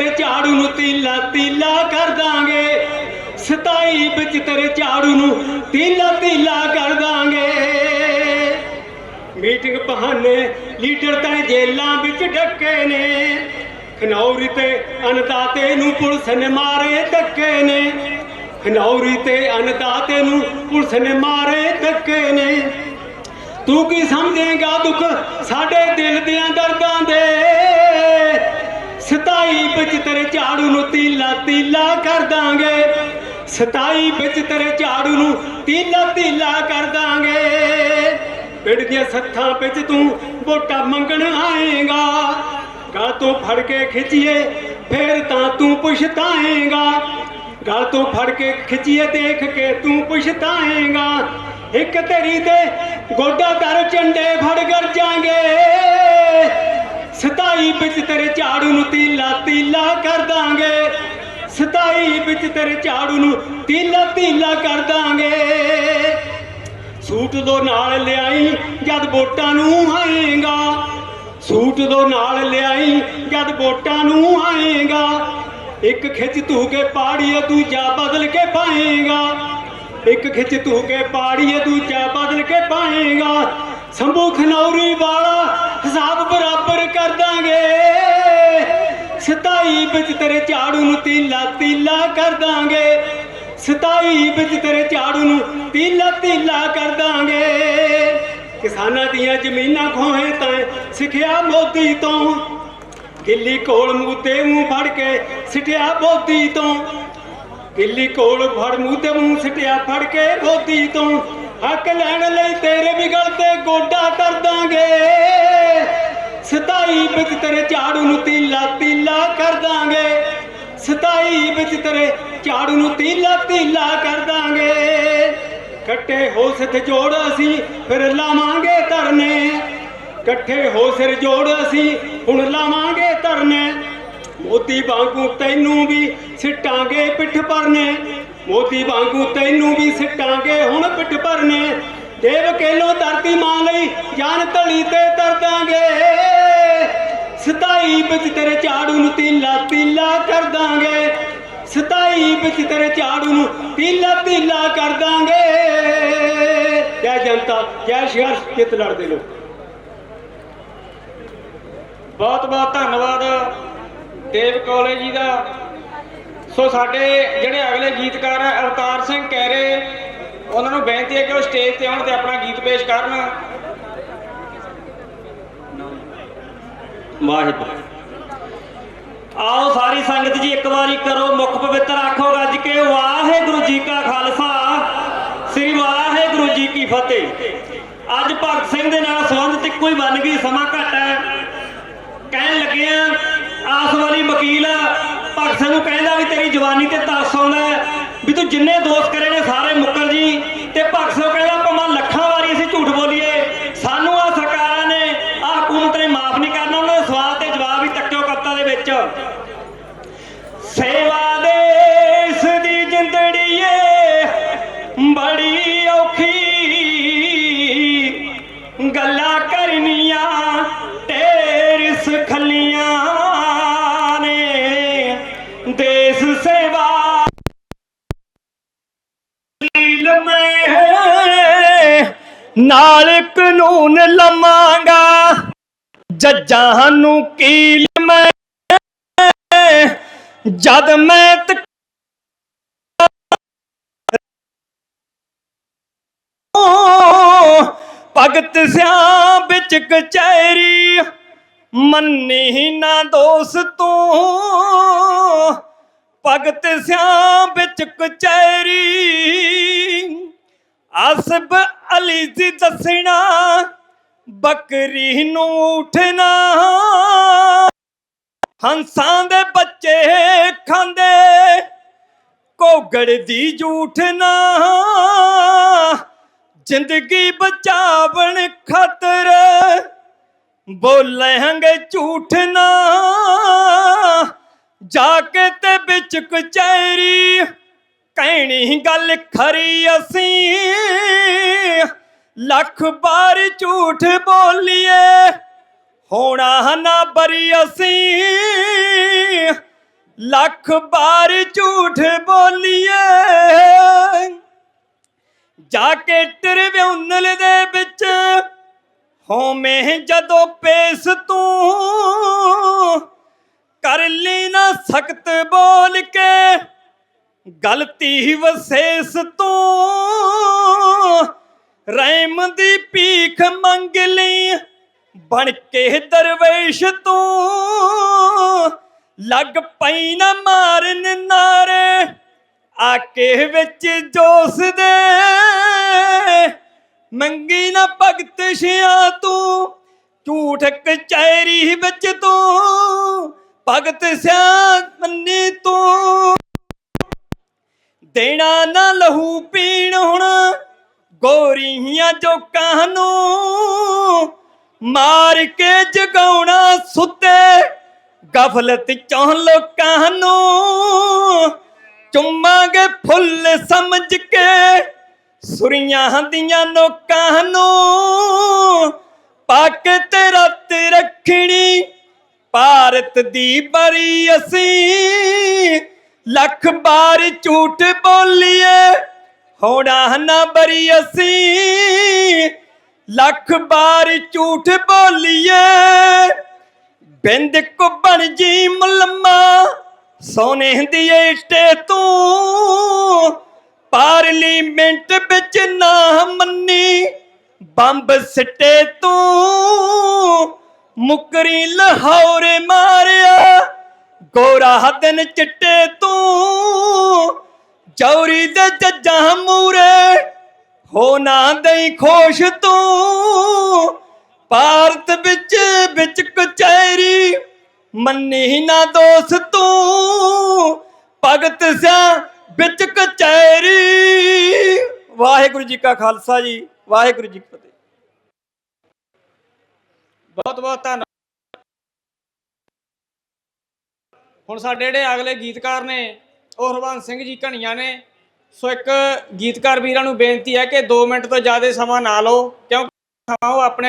ਤੇਰੇ ਝਾੜੂ ਨੂੰ ਤੀਲਾ ਤੀਲਾ ਕਰ ਦਾਂਗੇ। 27 ਵਿੱਚ ਤੇਰੇ ਝਾੜੂ ਨੂੰ ਤੀਲਾ ਤੀਲਾ ਕਰ ਦਾਂਗੇ। ਮੀਟਿੰਗ ਬਹਾਨੇ ਲੀਡਰ ਤਾਂ ਜੇਲਾਂ ਵਿੱਚ ਡੱਕੇ ਨੇ। ਖਨੌਰੀ ਤੇ ਅਨਦਾਤੇ ਨੂੰ ਪੁਲਿਸ ਨੇ ਮਾਰੇ ਧੱਕੇ ਨੇ। ਖਨੌਰੀ ਤੇ ਅਨਦਾਤੇ ਨੂੰ ਪੁਲਿਸ ਨੇ ਮਾਰੇ ਧੱਕੇ ਨੇ। ਤੂੰ ਕੀ ਸਮਝੇਗਾ ਦੁੱਖ ਸਾਡੇ ਦਿਲ ਦੀਆਂ ਦਰਦਾਂ ਸਤਾਈ ਵਿੱਚ ਤੇਰੇ ਝਾੜੂ ਨੂੰ ਤੀਲਾ ਤੀਲਾ ਕਰ ਦਾਂਗੇ। ਪਿੰਡ ਦੀਆਂ ਸੱਥਾਂ ਵਿੱਚ ਤੂੰ ਵੋਟਾਂ ਮੰਗਣ ਆਏਗਾ। ਗਲ ਤੋਂ ਫੜ ਕੇ ਖਿੱਚੀਏ, ਫੇਰ ਤਾਂ ਤੂੰ ਪੁੱਛਤਾਏਗਾ। ਗਲ ਤੋਂ ਫੜ ਕੇ ਖਿੱਚੀਏ, ਦੇਖ ਕੇ ਤੂੰ ਪੁੱਛਤਾਏਗਾ। ਇੱਕ ਤੇਰੀ ਤੇ ਗੋਡਾ ਦਰ ਚੰਡੇ ਫੜ ਕਰ ਜਾਾਂਗੇ। ਸਤਾਈ ਵਿੱਚ ਤੇਰੇ ਝਾੜੂ ਨੂੰ ਤੀਲਾ ਤੀਲਾ ਕਰ ਦਾਂਗੇ। ਸਤਾਈ ਵਿੱਚ ਤੇਰੇ ਝਾੜੂ ਨੂੰ ਤੀਲਾ ਤੀਲਾ ਕਰ ਦਾਂਗੇ। ਸੂਟ ਦੋ ਨਾਲ ਲਿਆਈ, ਜਦ ਵੋਟਾਂ ਨੂੰ ਆਏਗਾ। ਸੂਟ ਦੋ ਨਾਲ ਲਿਆਈ, ਜਦ ਵੋਟਾਂ ਨੂੰ ਆਏਗਾ। ਇੱਕ ਖਿੱਚ ਧੂ ਕੇ ਪਾੜੀਏ, ਦੂਜਾ ਬਦਲ ਕੇ ਪਾਏਗਾ। ਇੱਕ ਖਿੱਚ ਧੂ ਕੇ ਪਾੜੀਏ, ਦੂਜਾ ਬਦਲ ਕੇ ਪਾਏਗਾ। ਸੰਭੂ ਖਨੌਰੀ ਵਾਲਾ ਸਤਾਈ ਵਿੱਚ ਤੇਰੇ ਝਾੜੂ ਨੂੰ ਤੀਲਾ ਤੀਲਾ ਕਰ ਦਾਂਗੇ। ਸਤਾਈ ਵਿੱਚ ਤੇਰੇ ਝਾੜੂ ਨੂੰ ਤੀਲਾ ਤੀਲਾ ਕਰ ਦਾਂਗੇ। ਕਿਸਾਨਾਂ ਦੀਆਂ ਜ਼ਮੀਨਾਂ ਖੋਹੇ ਤਾਂ ਸਿੱਖਿਆ ਮੋਦੀ ਤੋਂ। ਗਿੱਲੀ ਕੋਲ ਮੂੰਹ ਮੂੰਹ ਫੜ ਕੇ ਸਿੱਟਿਆ ਬੋਦੀ ਤੋਂ। ਗਿੱਲੀ ਕੋਲ ਫੜ ਮੂੰਹ ਮੂੰਹ ਸਿਟਿਆ ਫੜ ਕੇ ਬੋਦੀ ਤੋਂ। ਹੱਕ ਲੈਣ ਲਈ ਤੇਰੇ ਵੀ ਗਲ ਤੇ ਗੋਡਾ ਕਰ ਦਾਂਗੇ। ਸਤਾਈ ਵਿੱਚ ਤੇਰੇ ਝਾੜੂ ਨੂੰ ਤੀਲਾ ਤੀਲਾ ਕਰ ਦਾਂਗੇ। ਸਤਾਈ ਵਿੱਚ ਤੇਰੇ ਝਾੜੂ ਨੂੰ ਤੀਲਾ ਤੀਲਾ ਕਰ ਦਾਂਗੇ। ਇਕੱਠੇ ਹੋ ਸਿੱਧ ਜੋੜ ਅਸੀਂ ਫਿਰ ਲਾਵਾਂਗੇ ਧਰਨੇ। ਇਕੱਠੇ ਹੋ ਸਿਰ ਜੋੜ ਅਸੀਂ ਹੁਣ ਲਾਵਾਂਗੇ ਧਰਨੇ। ਮੋਤੀ ਵਾਂਗੂ ਤੈਨੂੰ ਵੀ ਸਿੱਟਾਂਗੇ ਪਿੱਠ ਪਰਨੇ ਮੋਤੀ ਵਾਂਗੂ ਤੈਨੂੰ ਵੀ ਸਿੱਟਾਂਗੇ ਹੁਣ ਪਿੱਠ ਪਰਨੇ ਦੇਵ ਕੇਲੋ ਧਰਤੀ ਮਾਂ ਲਈ ਜਾਨ ਤਲੀ ਤੇ ਤਰਦਾਂਗੇ ਸਤਾਈ ਵਿੱਚ ਤੇਰੇ ਝਾੜੂ ਨੂੰ ਤੀਲਾ ਤੀਲਾ ਕਰ ਦਾਂਗੇ। ਸਤਾਈ ਵਿੱਚ ਤੇਰੇ ਝਾੜੂ ਨੂੰ ਤੀਲਾ ਤੀਲਾ ਕਰ ਦਾਂਗੇ। ਜੈ ਜਨਤਾ, ਜੈ ਸ਼ਹਿਰ ਚਿੱਤ ਲੜਦੇ ਲੋਕ। ਬਹੁਤ ਬਹੁਤ ਧੰਨਵਾਦ ਦੇਵ ਕਾਲਜ ਜੀ ਦਾ। ਸੋ ਸਾਡੇ ਜਿਹੜੇ ਅਗਲੇ ਗੀਤਕਾਰ ਹੈ ਅਵਤਾਰ ਸਿੰਘ ਕਹਿਰੇ ਉਹਨਾਂ ਨੂੰ ਬੇਨਤੀ ਹੈ ਕਿ ਉਹ ਸਟੇਜ ਤੇ ਆਉਣ ਤੇ ਆਪਣਾ ਗੀਤ ਪੇਸ਼ ਕਰਨ। ਵਾਹਿਗੁਰੂ ਆਓ ਸਾਰੀ ਸੰਗਤ ਜੀ, ਇੱਕ ਵਾਰੀ ਕਰੋ ਮੁਖ ਪਵਿੱਤਰ ਆਖੋ ਗੱਜ ਕੇ, ਵਾਹਿਗੁਰੂ ਜੀ ਕਾ ਖਾਲਸਾ, ਸ੍ਰੀ ਵਾਹਿਗੁਰੂ ਜੀ ਕੀ ਫਤਿਹ। ਅੱਜ ਭਗਤ ਸਿੰਘ ਦੇ ਨਾਲ ਸੰਬੰਧਿਤ ਇੱਕੋ ਹੀ ਬਣ ਗਈ ਸਮਾਂ ਘੱਟ ਹੈ। ਕਹਿਣ ਲੱਗੇ ਆਸ ਵਾਲੀ ਵਕੀਲ ਭਗਤ ਸਿੰਘ ਨੂੰ ਕਹਿੰਦਾ ਵੀ ਤੇਰੀ ਜਵਾਨੀ ਤੇ ਤਰਸ ਆਉਂਦਾ ਵੀ ਤੂੰ ਜਿੰਨੇ ਦੋਸਤ ਕਰੇ ਨੇ ਸਾਰੇ ਮੁੱਕਰ ਜੀ, ਤੇ ਭਗਤ ਸਿੰਘ ਕਹਿੰਦਾ ਭਾਵੇਂ ਲੱਖਾਂ ਵਾਰੀ ਅਸੀਂ ਝੂਠ ਬੋਲੀਏ ਸਾਨੂੰ ਆ ਸਰਕਾਰਾਂ ਨੇ ਆ ਹਕੂਮਤ ਨੇ ਮਾਫ ਨਹੀਂ ਕਰਨਾ ਉਹਨਾਂ ਦੇ ਸਵਾਲ ਤੇ ਜਵਾਬ ਹੀ ਤੱਕਿਓ ਕਵਿਤਾ ਦੇ ਵਿੱਚ। ਸੇਵਾ ਦੇਸ ਦੀ ਜਿੰਦੜੀ ਏ ਬੜੀ ਔਖੀ। ਗੱਲਾਂ ਕਰਨੀਆਂ ਤੇਰੀ ਸਖਲੀਆਂ ਨੇ। ਦੇਸ ਸੇਵਾ ਮੈਂ ਨਾਲ ਕਾਨੂੰਨ ਲਵਾਂਗਾ। ਜੱਜਾਂ ਨੂੰ ਕੀਲ ਮੈਂ ਜਦ ਮੈਂ ਤ- ਭਗਤ ਸਿਆ ਵਿੱਚ ਕਚਹਿਰੀ, ਮੰਨੀ ਨਾ ਦੋਸਤੋ ਭਗਤ ਸਿਆ ਵਿੱਚ ਕਚਹਿਰੀ, ਅਸਬ ਅਲੀ ਜੀ ਦੱਸਣਾ, ਬੱਕਰੀ ਨੂੰ ਉਠਣਾ। ਹੰਸਾਂ ਦੇ ਬੱਚੇ ਖਾਂਦੇ ਕੋਗੜ ਦੀ ਝੂਠ ਨਾ। ਜ਼ਿੰਦਗੀ ਬਚਾਵਣ ਖਾਤਰ ਬੋਲਾਂਗੇ ਝੂਠ ਨਾ। ਜਾ ਕੇ ਤੇ ਵਿੱਚ ਕਚਹਿਰੀ, ਕਹਿਣੀ ਗੱਲ ਖਰੀ ਅਸੀਂ। ਲੱਖ ਵਾਰ ਝੂਠ ਬੋਲੀਏ ਹੋਣਾ ਨਾ ਬਰੀ ਅਸੀਂ। ਲੱਖ ਬਾਰ ਝੂਠ ਬੋਲੀਏ। ਜਾ ਕੇ ਟ੍ਰਿਬਿਊਨਲ ਦੇ ਵਿੱਚ। ਹੋਵੇਂ ਜਦੋਂ ਪੇਸ਼ ਤੂੰ। ਕਰ ਲਈ ਨਾ ਸਖਤ ਬੋਲ ਕੇ। ਗਲਤੀ ਵਸੇਸ ਤੂੰ। ਰਹਿਮ ਦੀ ਭੀਖ ਮੰਗ ਲਈ। ਬਣ ਕੇ ਦਰਵੇਸ਼ ਤੂੰ। ਲੱਗ ਪਈ ਨਾ ਮਾਰਨ ਨਾਰੇ ਆ ਕੇ ਵਿੱਚ ਜੋਸ ਦੇ। ਮੰਗੀ ਨਾ ਭਗਤ ਸ਼ਿਆ ਤੂੰ, ਝੂਠ ਕਚਹਿਰੀ ਵਿੱਚ ਤੂੰ। ਭਗਤ ਸਿਆ ਮੰਨੀ ਤੂੰ। ਦੇਣਾ ਨਾ ਲਹੂ ਪੀਣ ਹੁਣ, ਗੋਰੀਆਂ ਜੋਕਾਂ ਨੂੰ। ਮਾਰ ਕੇ ਜਗਾਉਣਾ ਸੁੱਤੇ, ਗਫਲਤ ਚੋਂ ਲੋਕਾਂ ਨੂੰ। ਚੁੰਮਾਂਗੇ ਫੁੱਲ ਸਮਝ ਕੇ ਸੁਰੀਆਂ ਦੀਆਂ ਨੋਕਾਂ ਨੂੰ। ਪੱਕ ਤੇ ਰੱਤ ਰੱਖਣੀ, ਭਾਰਤ ਦੀ ਬਰੀ ਅਸੀਂ। ਲੱਖ ਬਾਰ ਝੂਠ ਬੋਲੀਏ, ਹੋਣਾ ਨਾ ਬਰੀ ਅਸੀਂ। ਲੱਖ ਬਾਰ ਝੂਠ ਬੋਲੀਏ। ਬਿੰਦ ਕੋ ਬਣ ਜੀ ਮੁਲਮਾ, ਸੋਨੇ ਦੀ ਏਟੇ ਤੂੰ। ਪਾਰਲੀਮੈਂਟ ਵਿੱਚ ਨਾ ਮੰਨੀ, ਬੰਬ ਸਿੱਟੇ ਤੂੰ। ਮੁਕਰੀ ਲਾਹੌਰ ਮਾਰਿਆ, ਗੋਰਾ ਦਿਨ ਚਿੱਟੇ ਤੂੰ। ਜੌਰੀ ਦੇ ਜੱਜਾਂ ਮੂਰੇ ਹੋ ਨਾ ਦਈ ਖੁਸ਼ ਤੂੰ। ਭਾਰਤ ਵਿੱਚ ਵਿੱਚ ਕਚਹਿਰੀ ਮੰਨੀ ਨਾ ਦੋਸ ਤੂੰ। ਭਗਤ ਸਿਆ ਵਿੱਚ ਕਚਹਿਰੀ। ਵਾਹਿਗੁਰੂ ਜੀ ਕਾ ਖਾਲਸਾ ਜੀ, ਵਾਹਿਗੁਰੂ ਜੀ ਕੀ ਫਤਿਹ। ਬਹੁਤ ਬਹੁਤ ਧੰਨਵਾਦ। ਹੁਣ ਸਾਡੇ ਜਿਹੜੇ ਅਗਲੇ ਗੀਤਕਾਰ ਨੇ, ਉਹ ਹਰਵੰਸ ਸਿੰਘ ਜੀ ਘਣੀਆਂ ਨੇ। ਸੋ ਇੱਕ ਗੀਤਕਾਰ ਵੀਰਾਂ ਨੂੰ ਬੇਨਤੀ ਹੈ ਕਿ 2 ਮਿੰਟ ਤੋਂ ਜ਼ਿਆਦਾ ਸਮਾਂ ਨਾ ਲਓ, ਕਿਉਂਕਿ ਸਮਾਂ ਉਹ ਆਪਣੇ